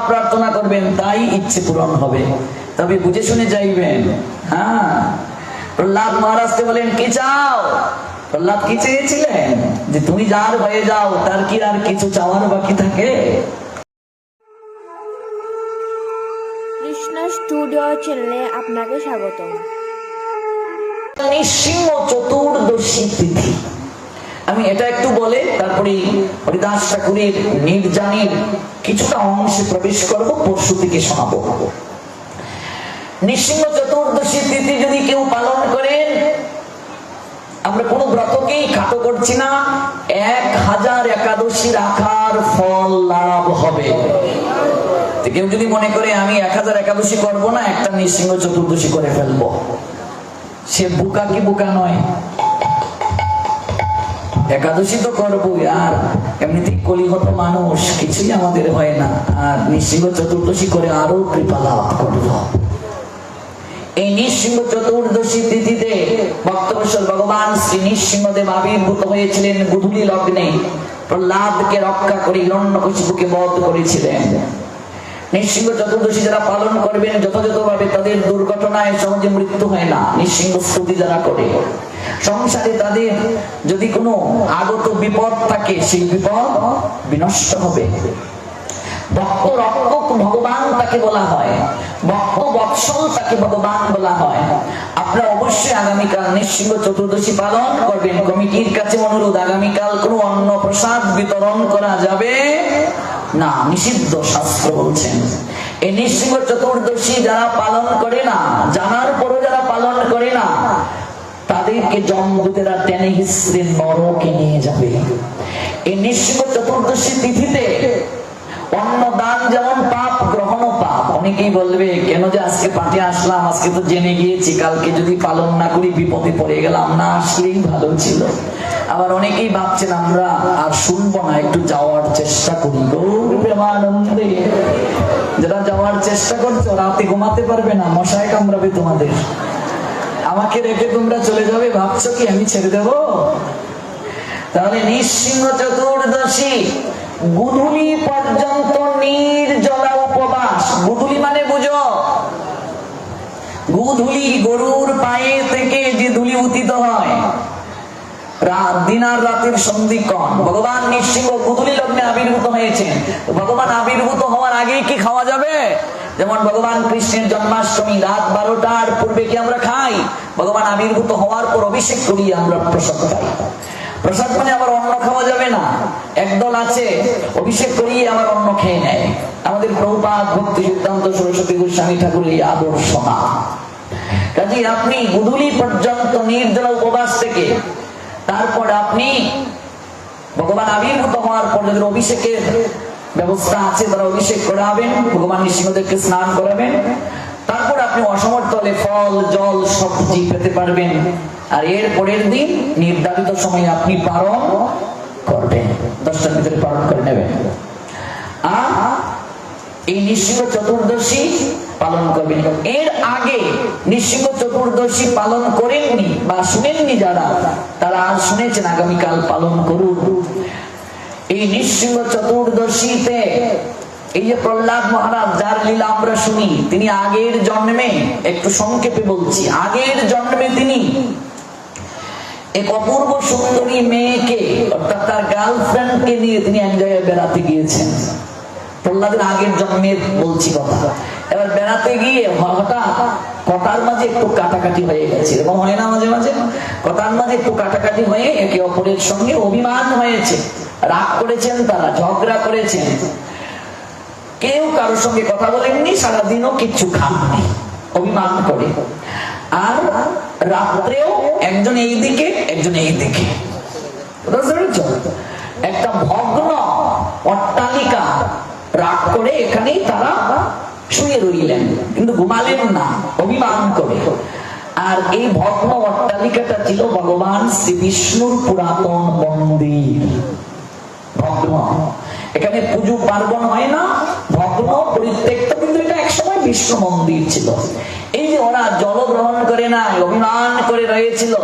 প্রার্থনা করবেন তাই ইচ্ছে পূরণ হবে। তবে বুঝে শুনে যাইবেন হ্যাঁ? প্রহ্লাদ মহারাজকে বলেন কি চাও? প্রহ্লাদ কি চেয়েছিলেন? যে তুমি যার হয়ে যাও তার কি আর কিছু চাওয়ার বাকি থাকে? কৃষ্ণ স্টুডিও চ্যানেলে আপনাকে স্বাগত নিঃসিংহ চতুর্দশী তিথি। আমি এটা একটু বলে তারপরে হরিদাস ঠাকুরের নির্জানের কিছুটা অংশে প্রবেশ করব, পরশু থেকে শোনাবো নিঃসিংহ চতুর্দশী তিথি যদি কেউ পালন করেন, আমরা কোনো ব্রতকেই খাটো করছি না, এক হাজার একাদশী রাখার ফল লাভ হবে। কেউ যদি মনে করে আমি এক হাজার একাদশী করব না, একটা নৃসিংহ চতুর্দশী করে ফেলব। সে বুকা কি বুকা নয়। একাদশী তো করব আর এমনিতেই কলিহত মানুষ, কিছুই আমাদের হয় না। আর নৃসিংহ চতুর্দশী করে আরও কৃপা লাভ করব। এই নৃসিংহ চতুর্দশী তিথিতে ভক্তবৎসল ভগবান শ্রী নৃসিংহদেব আবির্ভূত হয়েছিলেন গুধুলি লগ্নে। প্রহ্লাদকে রক্ষা করে হিরণ্যকশিপুকে বধ করেছিলেন। নৃসিংহ চতুর্দশী যারা পালন করবেন, যথাযথভাবে তাদের দুর্ঘটনায় সহজে মৃত্যু হয় না। নৃসিংহ স্তুতি যারা করে, সংসারে তাদের যদি কোনো আগত বিপদ থাকে, সেই বিপদ বিনষ্ট হবে। ভক্ত রক্ষক ভগবান তাকে বলা হয়। ভক্ত বৎসল তাকে ভগবান বলা হয়। আপনারা অবশ্যই আগামীকাল নিঃসিংহ চতুর্দশী পালন করবেন। কমিটির কাছে অনুরোধ, আগামীকাল কোনো অন্ন প্রসাদ বিতরণ করা যাবে না, নিষিদ্ধ শাস্ত্র বলছেন। এই নিঃসিংহ চতুর্দশী যারা পালন করে না, জানার পরও যারা পালন করে না, তাদেরকে জমদূতেরা টেনে হিসড়ে নরকে নিয়ে যাবে। এই নিঃসিংহ চতুর্দশী তিথিতে অন্ন দান যেমন পাপ গ্রহণ পাপ। অনেকেই বলবে, কেন যে আজকে পাঠে আসলাম, আজকে তো জেনে গিয়েছি, কালকে যদি পালন না করি বিপদে পড়ে গেলাম। না, আসলেই ভালো ছিল। আবার অনেকেই ভাবছেন, আমরা আর শুনব না, একটু যাওয়ার চেষ্টা করি গৌর যারা যাওয়ার চেষ্টা করছ রাতে ঘুমাতে পারবে না। মশায় কামড়াবে তোমাদের। আমাকে রেখে তোমরা চলে যাবে। ভাবছ কি, আমি ছেড়ে দেবো? তাহলে নিঃসিংহ চতুর্দশী, গুধুলি পর্যন্ত নির্জলা উপবাস। গুধুলি মানে বুঝো? গুধুলি গরুর পায়ে থেকে যে ধুলি উতিত হয় আবির্ভূত হওয়ার আমরা পর অভিষেক করি আমরা প্রসাদ খাই। প্রসাদ মানে আবার অন্ন খাওয়া যাবে না। একদল আছে, অভিষেক করিয়ে আবার অন্ন খেয়ে নেয়। আমাদের প্রভুপাত ভক্তি সিদ্ধান্ত সরস্বতী গোস্বামী ঠাকুর আদর্শ না আপনি গুধুলি পর্যন্ত নির্জলা উপবাস থেকে তারপর আপনি ভগবান আবির্ভূত হওয়ার পর যাদের অভিষেকের ব্যবস্থা আছে, তারা অভিষেক করাবেন, ভগবান নৃসিংহদেবকে স্নান করাবেন, তারপর আপনি অসমর্থ হলে ফল, জল সবজি পেতে পারবেন। আর এর পরের দিন নির্ধারিত সময়ে আপনি পালন করবেন। দশটার ভিতরে পালন করে নেবেন। আর এই নৃসিংহ চতুর্দশী পালন করবেন। এর আগে নৃসিংহ চতুর্দশী পালন করেননি বা শুনেননি যারা, তারা আজ শুনেছেন আগামীকাল পালন করুন। এই নৃসিংহ চতুর্দশীতে এই যে প্রহ্লাদ মহারাজ, যার লীলা আমরা শুনি, তিনি আগের জন্মে, একটু সংক্ষেপে বলছি, আগের জন্মে তিনি এক অপূর্ব সুন্দরী মেয়েকে, অর্থাৎ তার গার্লফ্রেন্ডকে নিয়ে তিনি এক জায়গায় বেড়াতে গিয়েছেন। প্রহ্লাদের আগের জন্মের বলছি কথা। এবার বেড়াতে গিয়ে হঠাৎ কথার মাঝে একটু কাটাকাটি হয়ে গেছে। এরকম হয় না মাঝে মাঝে? কথার মাঝে একটু কাটাকাটি হয়ে একে অপরের সঙ্গে অভিমান হয়েছে। রাগ করেছেন তারা, ঝগড়া করেছেন। কেউ কারোর সঙ্গে কথা বলেননি, সারাদিনও কিচ্ছু খাননি, অভিমান করে। আর রাত্রেও একজন এই দিকে, একজন এই দিকে। একটা ভগ্ন অট্টালিকা রাগ করে এখানেই তারা শুয়ে রইলেন কিন্তু ঘুমালেন না, অভিমান করে। আর এই ভগ্ন অট্টালিকাটা ছিল ভগবান শ্রী বিষ্ণুর পুরাতন মন্দির। ভগ্ন। এখানে পুজো পার্বণ হয় না, ভগ্ন পরিত্যক্ত, কিন্তু এটা একসময় বিষ্ণু মন্দির ছিল। এই যে ওরা জল গ্রহণ করে না অভিমান করে রয়েছিল,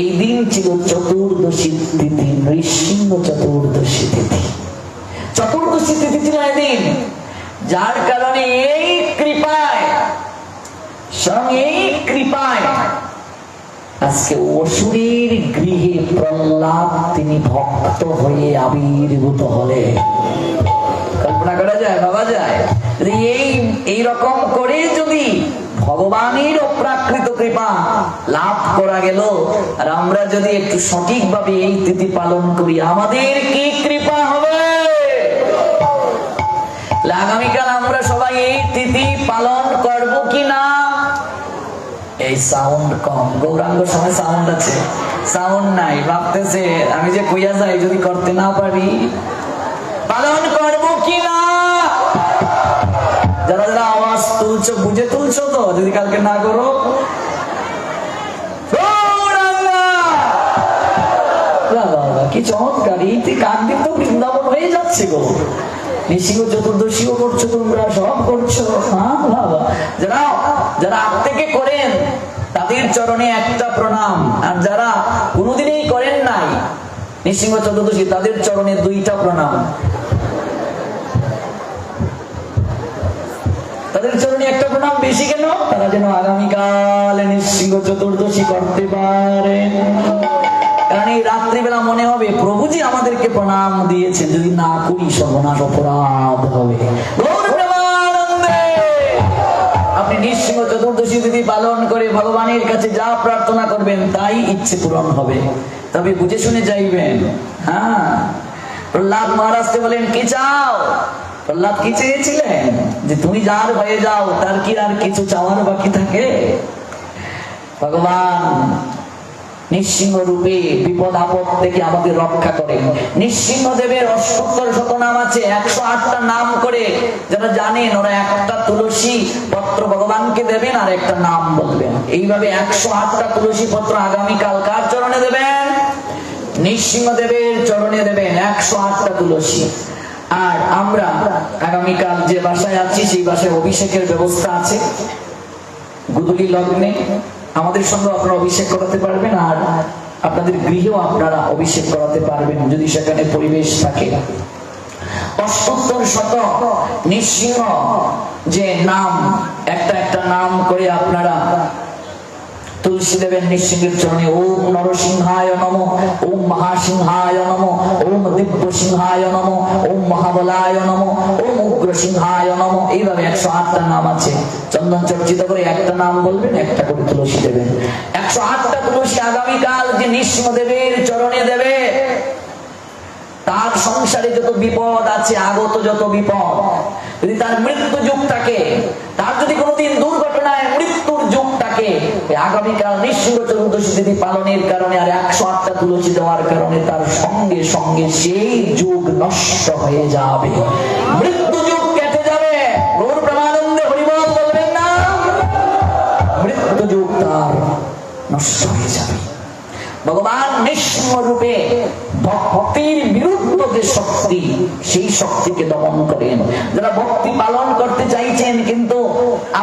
এই দিন ছিল চতুর্দশী তিথি, নৃসিংহ চতুর্দশী তিথি। চতুর্দশী তিথি ছিল এদিন। যার কারণে এই কৃপায়, স্বয়ং এই কৃপায় আজকে অসুরের গৃহে প্রহ্লাদ তিনি ভক্ত হয়ে আবির্ভূত হলে কল্পনা করা যায়, ভাবা যায় এই এই রকম করে যদি ভগবানের অপ্রাকৃত কৃপা লাভ করা গেল, আর আমরা যদি একটু সঠিকভাবে এই তিথি পালন করি, আমাদের কি পালন করব কি না এই সাউন্ড কম। গৌরাঙ্গ সময় সাউন্ড আছে। সাউন্ড নাই, ভাবতেছে, আমি যে কইয়া যাই, যদি করতে না পারি। পালন করব কি না যারা যারা আওয়াজ তুলছো, বুঝে তুলছো তো, যদি কালকে না করো। কি চমৎকার, এই কান দিন তো বৃন্দাবন হয়ে যাচ্ছে গো। নিশিও চতুর্দশীও করছ তোমরা, সব করছ। যারা যারা আগ থেকে করেন, তাদের চরণে একটা প্রণাম। আর যারা কোনোদিনই করেন নাই নিঃসিংহ চতুর্দশী, তাদের চরণে দুইটা প্রণাম। তাদের চরণে একটা প্রণাম বেশি কেন? তারা যেন আগামীকাল নিঃসিংহ চতুর্দশী করতে পারেন। কারণ এই রাত্রিবেলা মনে হবে প্রভুজি আমাদেরকে প্রণাম দিয়েছেন। যদি না করি সর্বনাশ অপরাধ হবে। আপনি নিঃসিংহ চতুর্দশী তিথি পালন করে ভগবানের কাছে যা প্রার্থনা করবেন, তাই ইচ্ছে পূরণ হবে। তবে বুঝে শুনে যাইবেন। হ্যাঁ? প্রহ্লাদ মহারাজকে বলেন, কি চাও? প্রহ্লাদ কি চেয়েছিলেন? যে তুমি যার হয়ে যাও, তার কি আর কিছু চাওয়ার বাকি থাকে? ভগবান নিঃসিংহ রূপে বিপদ আপদ থেকে আমাদের রক্ষা করেন নিঃসিংহ দেবের অষ্টোত্তর শত নাম আছে, একশো আটটা নাম করে। যারা জানেন, ওরা একটা তুলসী পত্র ভগবানকে দেবেন আর একটা নাম বলবেন। এইভাবে একশো আটটা তুলসী পত্র আগামীকাল কার চরণে দেবেন? নিঃসিংহ দেবের চরণে দেবেন একশো আটটা তুলসী। আর আমরা আগামীকাল যে বাসায় আছি, সেই বাসায় অভিষেকের ব্যবস্থা আছে। গুদুলি লগ্নে আমাদের সঙ্গে আপনারা অভিষেক করাতে পারবেন আর আপনাদের গৃহেও আপনারা অভিষেক করাতে পারবেন যদি সেখানে পরিবেশ থাকে। অষ্টোত্তর শত নিঃসিংহ যে নাম, একটা একটা নাম করে আপনারা ওম নরসিংহায় নম, ওম মহাসিংহায় নম, ওম দিব্য সিংহায় নম, ওম মহাবলায় নম, ওম উগ্র সিংহায় নম। এইভাবে একশো আটটা নাম আছে। চন্দন চর্চিত করে একটা নাম বলবেন, একটা করে তুলসী দেবেন। একশো আটটা তুলসী আগামীকাল যে নৃসিংহ দেবের চরণে দেবে। তার সংসারে যত বিপদ আছে, আগত যত বিপদ যদি তার মৃত্যু যুগ থাকে, তার যদি কোনোদিন দুর্ঘটনায় মৃত্যুর যুগ থাকে আগামীকাল নিঃসিংহ চতুর্দশী তিথি পালনের কারণে আর একশো আটটা তুলসী দেওয়ার কারণে তার সঙ্গে সঙ্গে সেই যুগ নষ্ট হয়ে যাবে। মৃত্যু যুগ কেটে যাবে। গৌর প্রেমানন্দে হরিবল বলবেন না। মৃত্যু যুগ তার নষ্ট হয়ে যাবে। ভগবান নিঃসিংহ রূপে ভক্তির বিরুদ্ধ যে শক্তি, সেই শক্তিকে দমন করেন। যারা ভক্তি পালন করতে চাইছেন, কিন্তু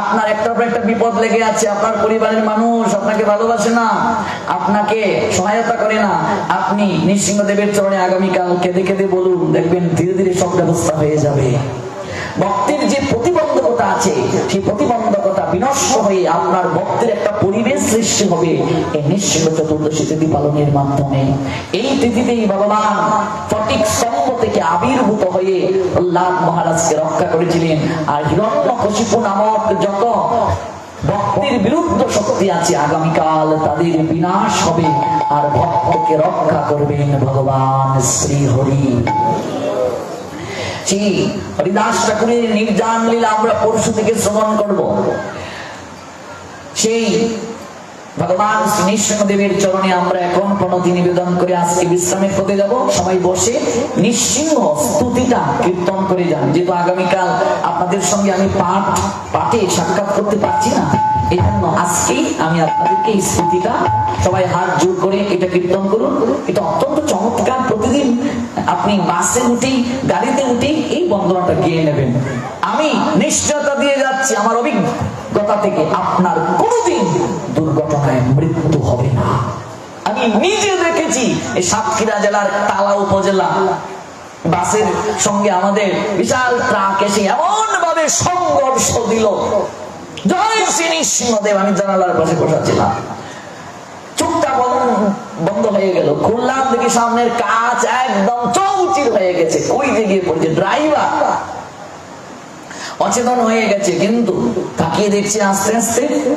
আপনার একটা পর একটা বিপদ লেগে আছে, আপনার পরিবারের মানুষ আপনাকে ভালোবাসে না, আপনাকে সহায়তা করে না, আপনি নৃসিংহদেবের চরণে আগামীকাল কেঁদে কেঁদে বলুন, দেখবেন ধীরে ধীরে সব ব্যবস্থা হয়ে যাবে। ভক্তির যে প্রতিবন্ধকতা আছে। সেই প্রতিবন্ধকতা বিনষ্ট হয়ে আপনার ভক্তের একটা পরিবেশ সৃষ্টি হবে। এই নিঃসিংহ চতুর্দশী তিথি পালনের মাধ্যমে। এই তিথিতেই ভগবান ফটিক থেকে আবির্ভূত হয়ে মহারাজকে রক্ষা করেছিলেন। আর হিরণ্য কশিপু নামক যত ভক্তির বিরুদ্ধ শক্তি আছে, আগামীকাল তাদের বিনাশ হবে। আর ভক্তকে রক্ষা করবেন ভগবান শ্রী হরি সেই হরিদাস ঠাকুরের নির্জান লীলা আমরা পরশু থেকে শ্রবণ করব। সেই ভগবান নৃসিংহদেবের চরণে আমরা এখন প্রণতি নিবেদন করে আজকে বিশ্রামের পথে যাব। সবাই বসে নিঃসিংহ স্তুতিটা কীর্তন করে যান। যেহেতু আগামীকাল আপনাদের সঙ্গে আমি পাঠ, পাঠে সাক্ষাৎ করতে পারছি না আজকেই আমি আপনাদেরকে এই সবাই হাত জোর করে এটা কীর্তন করুন। এটা অত্যন্ত চমৎকার। প্রতিদিন আপনি বাসে উঠেই, গাড়িতে উঠেই এই বন্দনাটা গিয়ে নেবেন। আমি নিশ্চয়তা দিয়ে যাচ্ছি আমার অভিজ্ঞতা থেকে। আপনার কোনোদিন দুর্ঘটনায় মৃত্যু হবে না। আমি নিজে দেখেছি এই সাতক্ষীরা জেলার তালা উপজেলা। বাসের সঙ্গে আমাদের বিশাল ট্রাক এসে এমন ভাবে সংঘর্ষ দিল। চুপটা বন্ধ- হয়ে সামনের কাজ একদম চৌচির হয়ে গেছে। ড্রাইভার। অচেতন হয়ে গেছে, কিন্তু তাকিয়ে দেখছি আস্তে আস্তে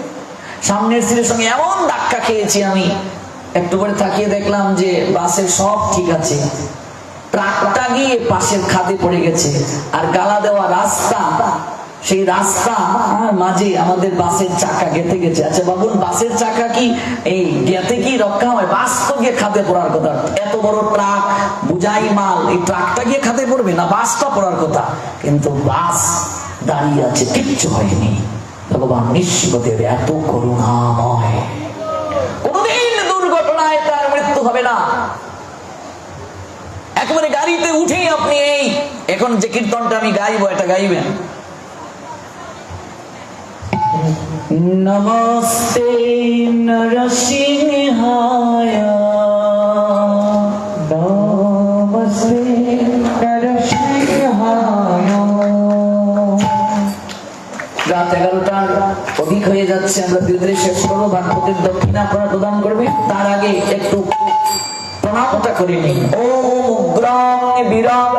সামনের সিটের সঙ্গে এমন ধাক্কা খেয়েছি আমি। একটু করে তাকিয়ে দেখলাম যে বাসের সব ঠিক আছে। ট্রাকটা গিয়ে পাশের খাদে পড়ে গেছে। আর গালা দেওয়া রাস্তা, সেই রাস্তা মাঝে আমাদের বাসের চাকা গেতে গেছে। আচ্ছা বাবুল বাসের চাকা কি এই গেতে কি রক্ষা হয়? বাস তো গিয়ে খাদে পড়ার কথা। এত বড় ট্রাক, বুঝাই মাল, এই ট্রাকটা গিয়ে খাদে পড়বে না? বাসটা পড়ার কথা। কিন্তু বাস দাঁড়িয়ে আছে, কিচ্ছু হয়নি। ভগবান নিঃসিংহদেব এত করুণাময়। কোনদিন দুর্ঘটনায় তার মৃত্যু হবে না। একেবারে গাড়িতে উঠেই আপনি এই এখন যে কীর্তনটা আমি গাইবো, এটা গাইবেন। নমস্তে নরসিংহায়। হয়ে যাচ্ছে। আমরা ধীরে শেষ করব ভাগবতের দক্ষিণা আপনারা প্রদান করবে। তার আগে একটু প্রণামটা করে নিন ওম উগ্রং বীরং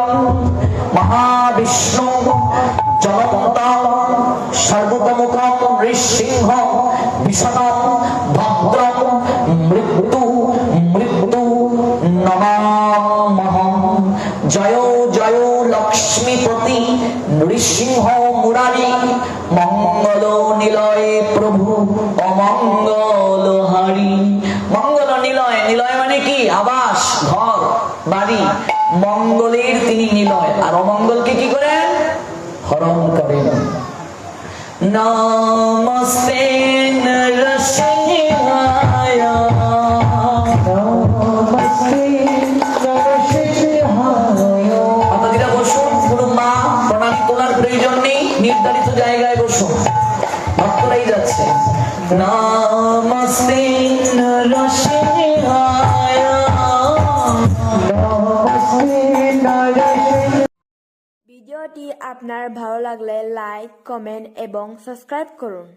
মহাবিষ্ণু বিষণম ভদ্রম মৃত্যু মৃত্যু জয় জয় লক্ষ্মীপতি নৃসিংহ নিলয় প্রভু অমঙ্গল হারি। মঙ্গল নিলয় নিলয় মানে কি? আবাস, ঘর, বাড়ি। মঙ্গলের তিনি নিলয়। আর অমঙ্গলকে কি করেন? হরণ করেন। নমস্তে নরসিংহায়। আপনার ভালো লাগলে লাইক কমেন্ট এবং সাবস্ক্রাইব করুন।